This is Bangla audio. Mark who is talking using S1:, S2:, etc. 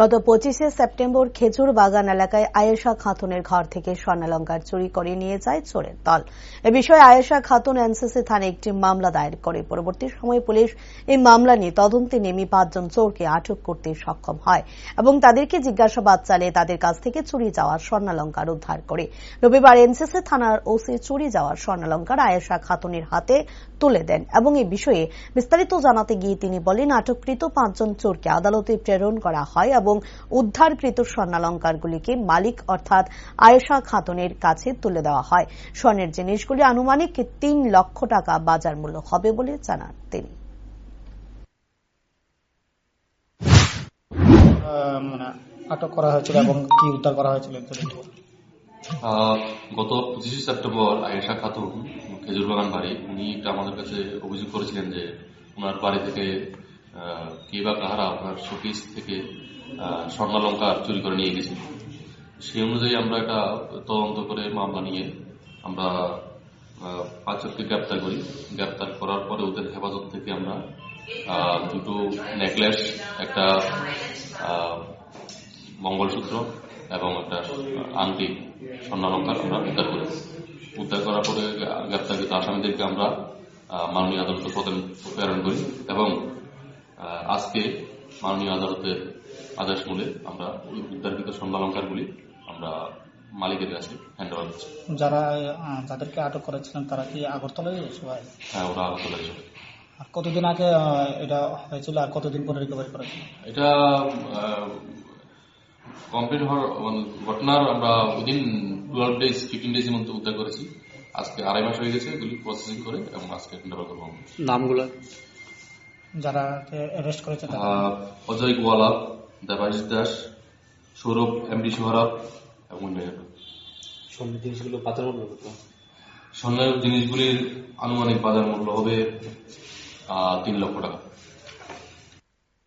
S1: গত পঁচিশে সেপ্টেম্বর খেজুর বাগান এলাকায় আয়েশা খাতুনের ঘর থেকে স্বর্ণালঙ্কার চুরি করে নিয়ে যায় চোরের দল। এ বিষয়ে আয়েশা খাতুন এনসিসি থানায় একটি মামলা দায়ের করে। পরবর্তী সময়ে পুলিশ এই মামলা নিয়ে তদন্তে নেমে পাঁচজন চোরকে আটক করতে সক্ষম হয় এবং তাদেরকে জিজ্ঞাসাবাদ চালিয়ে তাদের কাছ থেকে চুরি যাওয়ার স্বর্ণালঙ্কার উদ্ধার করে। রবিবার এনসিসি থানার ওসি চুরি যাওয়ার স্বর্ণালঙ্কার আয়েশা খাতুনের হাতে তুলে দেন এবং এই বিষয়ে বিস্তারিত জানাতে গিয়ে তিনি বলেন, আটককৃত পাঁচজন চোরকে আদালতে প্রেরণ করা হয় এবং উদ্ধারকৃত স্বর্ণালঙ্কারগুলিকে মালিক অর্থাৎ আয়েশা খাতুনের কাছে তুলে দেওয়া হয়। স্বর্ণের জিনিসগুলি আনুমানিক তিন লক্ষ টাকা বাজার মূল্য হবে বলে জানান তিনি।
S2: মানে আটক করা হয়েছিল এবং কি উদ্ধার করা হয়েছিল
S3: গত পঁচিশে সেপ্টেম্বর আয়েশা খাতুন খেজুর বাগান বাড়ি। উনি আমাদের কাছে অভিযোগ করেছিলেন যে ওনার বাড়ি থেকে কে বা কাহারা আপনার শোকেস থেকে স্বর্ণালঙ্কার চুরি করে নিয়ে গেছে। সেই অনুযায়ী আমরা এটা তদন্ত করে মামলা নিয়ে আমরা পাঁচজনকে গ্রেপ্তার করি। গ্রেপ্তার করার পরে ওদের হেফাজত থেকে আমরা দুটো নেকলেস, একটা মঙ্গলসূত্র এবং একটা আংটি স্বর্ণালঙ্কার আমরা উদ্ধার করি। উদ্ধার করার পরে গ্রেপ্তারকৃত আসামিদেরকে আমরা মাননীয় আদালতে প্রেরণ করি এবং আজকে মাননীয় আদালতের আদেশ মূলে আমরা ওই উদ্ধারকৃত স্বর্ণালঙ্কারগুলি আমরা মালিকের কাছে হ্যান্ড ওভার করছি।
S2: যারা যাদেরকে আটক করেছিলেন তারা কি আগরতলায় সবাই?
S3: হ্যাঁ ওরা আগরতলা যাবে
S2: আর কতদিন আগে এটা হয়েছিল আর কতদিন পরে রিকভারি করেছিল
S3: এটা কমপ্লিট হওয়ার মানে ঘটনার আমরা উইদিন টুয়েলভ ডেজ ফিফটিন ডেজের মধ্যে উদ্ধার করেছি। আজকে আড়াই মাস হয়ে গেছে এগুলি প্রসেসিং করে এবং আজকে হ্যান্ডওভার করব
S4: নামগুলো?
S2: যারা অ্যারেস্ট করেছে
S3: অজয় গোয়ালা দেবাশিস দাস সৌরভ এমডি সোহরাব এবং অন্যান্য।
S4: জিনিসগুলো বাজার মূল্য কত?
S3: স্বর্ণের জিনিসগুলির আনুমানিক বাজার মূল্য হবে তিন লক্ষ টাকা।